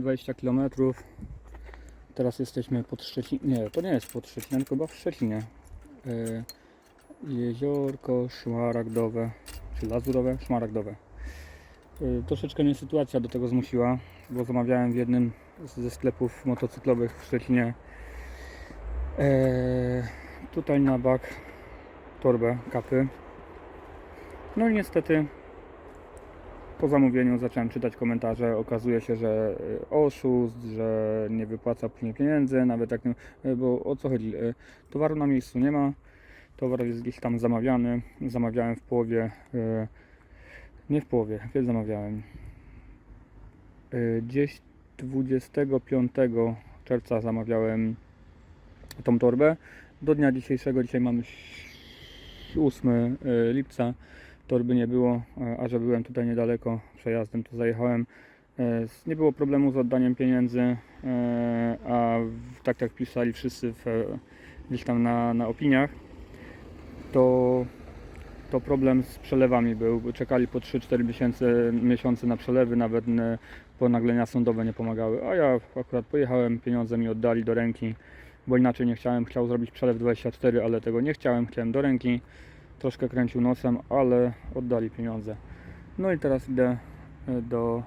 15-20 km. Teraz jesteśmy pod Szczecinem. Nie, to nie jest pod Szczecinem, tylko chyba w Szczecinie. Y, Jeziorko szmaragdowe, czy lazurowe? Szmaragdowe. Y, troszeczkę mnie sytuacja do tego zmusiła, bo zamawiałem w jednym ze sklepów motocyklowych w Szczecinie. E, tutaj na bak torbę kapy. No i niestety po zamówieniu zacząłem czytać komentarze. Okazuje się, że y, oszust, że nie wypłaca później pieniędzy, nawet y, bo o co chodzi? Y, Towaru na miejscu nie ma, towar jest gdzieś tam zamawiany. Zamawiałem w połowie, nie w połowie, kiedy zamawiałem? Gdzieś 25 czerwca zamawiałem tą torbę. Do dnia dzisiejszego, dzisiaj mamy 8 lipca torby nie było, e, a że byłem tutaj niedaleko przejazdem, to zajechałem. E, Nie było problemu z oddaniem pieniędzy, e, a tak jak pisali wszyscy w, gdzieś tam na, na opiniach, to, to problem z przelewami był. Czekali po 3-4 miesiące, miesiące na przelewy, nawet ponaglenia sądowe nie pomagały. A ja akurat pojechałem, pieniądze mi oddali do ręki, bo inaczej nie chciałem. Chciał zrobić przelew 24, ale tego nie chciałem, chciałem do ręki troszkę kręcił nosem, ale oddali pieniądze. No i teraz idę e, do,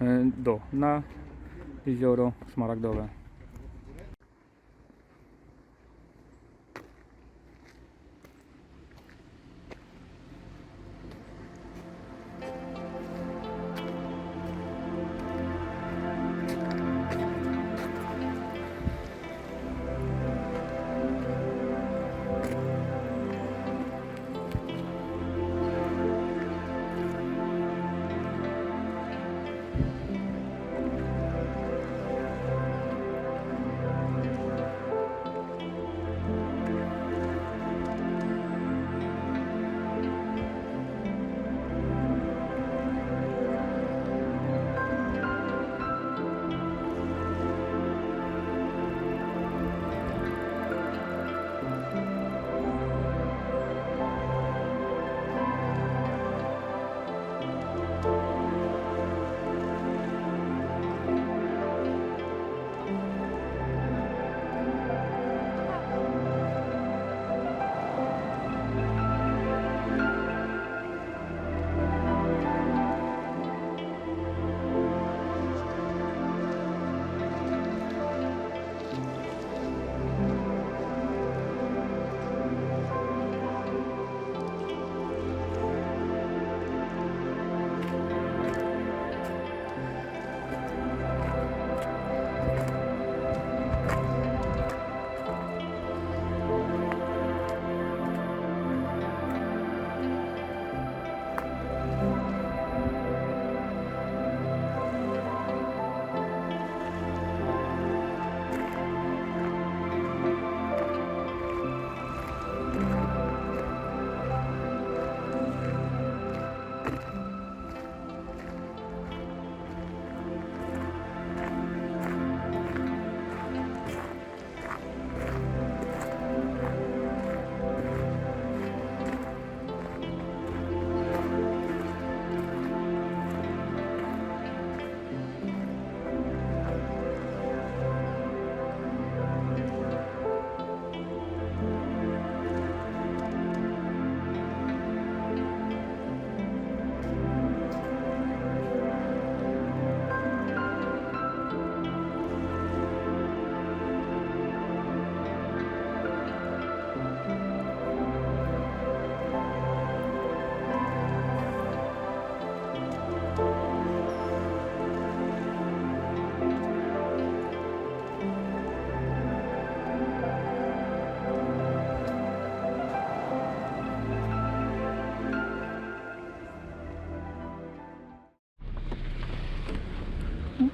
e, do na jezioro Szmaragdowe.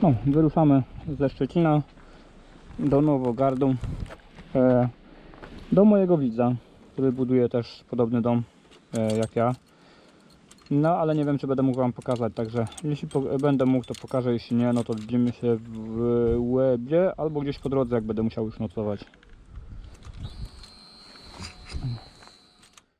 No, wyruszamy ze Szczecina do Nowogardu, e, do mojego widza, który buduje też podobny dom e, jak ja. No, ale nie wiem, czy będę mógł Wam pokazać, także jeśli po, będę mógł, to pokażę, jeśli nie, no to widzimy się w Łebie albo gdzieś po drodze, jak będę musiał już nocować.